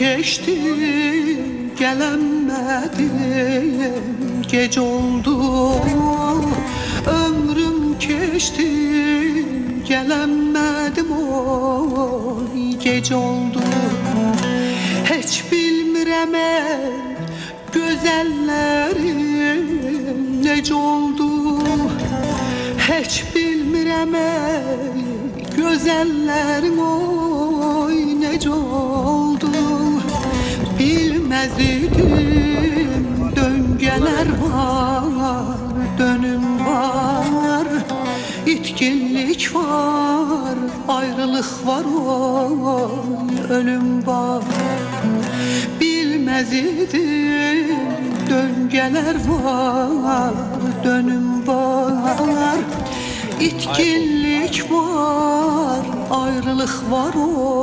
keçti gelemedim Gece oldu. Ömrüm keçti Gelemedim oy gece oldu. Hiç bilmirəm el Gözəllərim necə oldu. Heç bilmirəm ey Gözəllərim oy Bilməz idim döngələr var Dönüm var İtkinlik var Ayrılıq var oy Ölüm var Bilmez idim döngələr var, dönüm var, itkinlik var, ayrılıq var o.